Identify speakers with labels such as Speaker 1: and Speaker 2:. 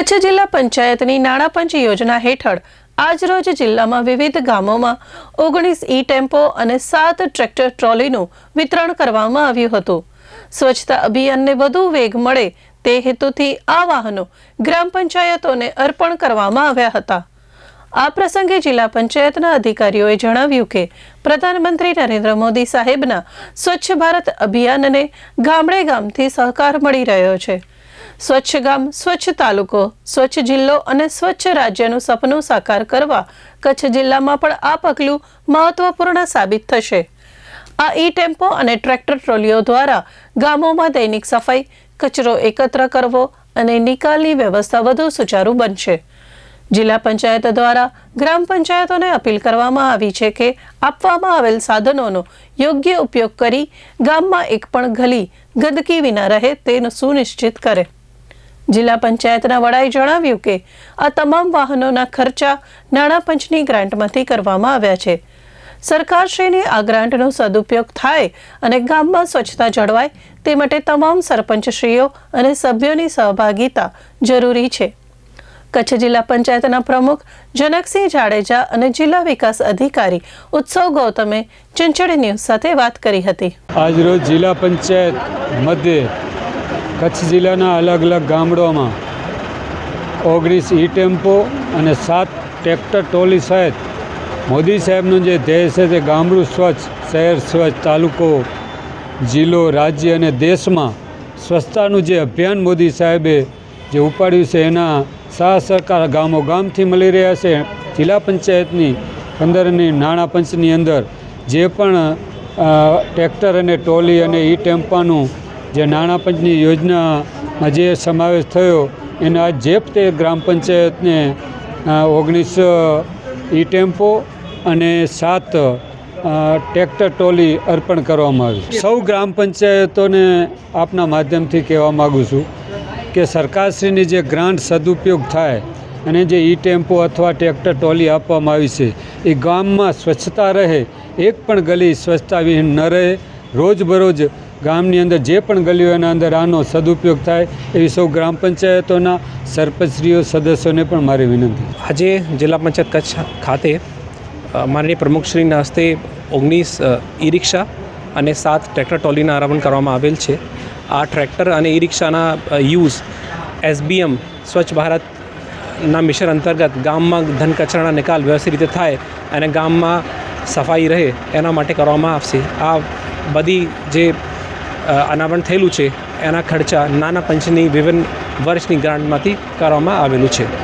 Speaker 1: કચ્છ જિલ્લા પંચાયતની નાણાં પંચ યોજના હેઠળ આજરોજ જિલ્લામાં વિવિધ ગામોમાં ઓગણીસ ઈ ટેમ્પો અને સાત ટ્રેક્ટર ટ્રોલીનું વિતરણ કરવામાં આવ્યું હતું. સ્વચ્છતા અભિયાનને વધુ વેગ મળે તે હેતુથી આ વાહનો ગ્રામ પંચાયતોને અર્પણ કરવામાં આવ્યા હતા. આ પ્રસંગે જિલ્લા પંચાયતના અધિકારીઓએ જણાવ્યું કે પ્રધાનમંત્રી નરેન્દ્ર મોદી સાહેબના સ્વચ્છ ભારત અભિયાનને ગામડે ગામથી સહકાર મળી રહ્યો છે. સ્વચ્છ ગામ, સ્વચ્છ તાલુકો, સ્વચ્છ જિલ્લો અને સ્વચ્છ રાજ્યનું સપનું સાકાર કરવા કચ્છ જિલ્લામાં પણ આ પગલું મહત્વપૂર્ણ સાબિત થશે. આ ઈ ટેમ્પો અને ટ્રેક્ટર ટ્રોલીઓ દ્વારા ગામોમાં દૈનિક સફાઈ, કચરો એકત્ર કરવો અને નિકાલની વ્યવસ્થા વધુ સુચારુ બનશે. જિલ્લા પંચાયત દ્વારા ગ્રામ પંચાયતોને અપીલ કરવામાં આવી છે કે આપવામાં આવેલ સાધનોનો યોગ્ય ઉપયોગ કરી ગામમાં એક પણ ગલી ગંદકી વિના રહે તેનું સુનિશ્ચિત કરે. જિલ્લા પંચાયતના વડાએ જણાવ્યું કે આ તમામ વાહનોના ખર્ચા નાણાં પંચની ગ્રાન્ટમાંથી કરવામાં આવ્યા છે. સરકારશ્રીની આ ગ્રાન્ટનો સદુપયોગ થાય અને ગામમાં સ્વચ્છતા જળવાય તે માટે તમામ સરપંચશ્રીઓ અને સભ્યોની સહભાગિતા જરૂરી છે. કચ્છ જિલ્લા પંચાયતના પ્રમુખ જનકસિંહ જાડેજા અને જિલ્લા વિકાસ અધિકારી ઉત્સવ ગૌતમે ચંચળ ન્યૂઝ સાથે વાત કરી હતી.
Speaker 2: આજરોજ જિલ્લા પંચાયત મધ્યે કચ્છ જિલ્લાના અલગ અલગ ગામડાઓમાં ઓગણીસ ઈ ટેમ્પો અને સાત ટ્રેક્ટર ટોલી સહિત મોદી સાહેબનું જે ધ્યેય છે તે ગામડું સ્વચ્છ, શહેર સ્વચ્છ, તાલુકો, જિલ્લો, રાજ્ય અને દેશમાં સ્વચ્છતાનું જે અભિયાન મોદી સાહેબે જે ઉપાડ્યું છે એના સાહ સરકાર ગામો ગામથી મળી રહ્યા છે. જિલ્લા પંચાયતની અંદરની નાણાં પંચની અંદર જે પણ ટ્રેક્ટર અને ટોલી અને ઈ ટેમ્પાનું જે નાણાં પંચની યોજનામાં જે સમાવેશ થયો, એના જે તે ગ્રામ પંચાયતને ઓગણીસ ઈ ટેમ્પો અને સાત ટેક્ટર ટોલી અર્પણ કરવામાં આવી. સૌ ગ્રામ પંચાયતોને આપના માધ્યમથી કહેવા માગું છું કે સરકારશ્રીની જે ગ્રાન્ટ સદુપયોગ થાય અને જે ઈ ટેમ્પો અથવા ટ્રેક્ટર ટોલી આપવામાં આવી છે, એ ગામમાં સ્વચ્છતા રહે, એક પણ ગલી સ્વચ્છતા વિહીન ન રહે, રોજબરોજ ગામની અંદર જે પણ ગલીઓ એના અંદર આનો સદુપયોગ થાય એવી સૌ ગ્રામ પંચાયતોના સરપંચશ્રીઓ, સદસ્યોને પણ મારી વિનંતી.
Speaker 3: આજે જિલ્લા પંચાયત કચ્છ ખાતે માનનીય પ્રમુખશ્રીના હસ્તે ઓગણીસ ઈ રિક્ષા અને સાત ટ્રેક્ટર ટ્રોલીના આરંભ કરવામાં આવેલ છે. આ ટ્રેક્ટર અને ઈ રિક્ષાના યુઝ એસબીએમ, સ્વચ્છ ભારતના મિશન અંતર્ગત ગામમાં ધન કચરાના નિકાલ વ્યવસ્થિત રીતે થાય અને ગામમાં સફાઈ રહે એના માટે કરવામાં આવશે. આ બધી જે અનાવરણ થયેલું છે. એના ખર્ચા નાના પંચની વિભિન્ન વર્ષની ગ્રાન્ટમાંથી કરવામાં આવેલું છે.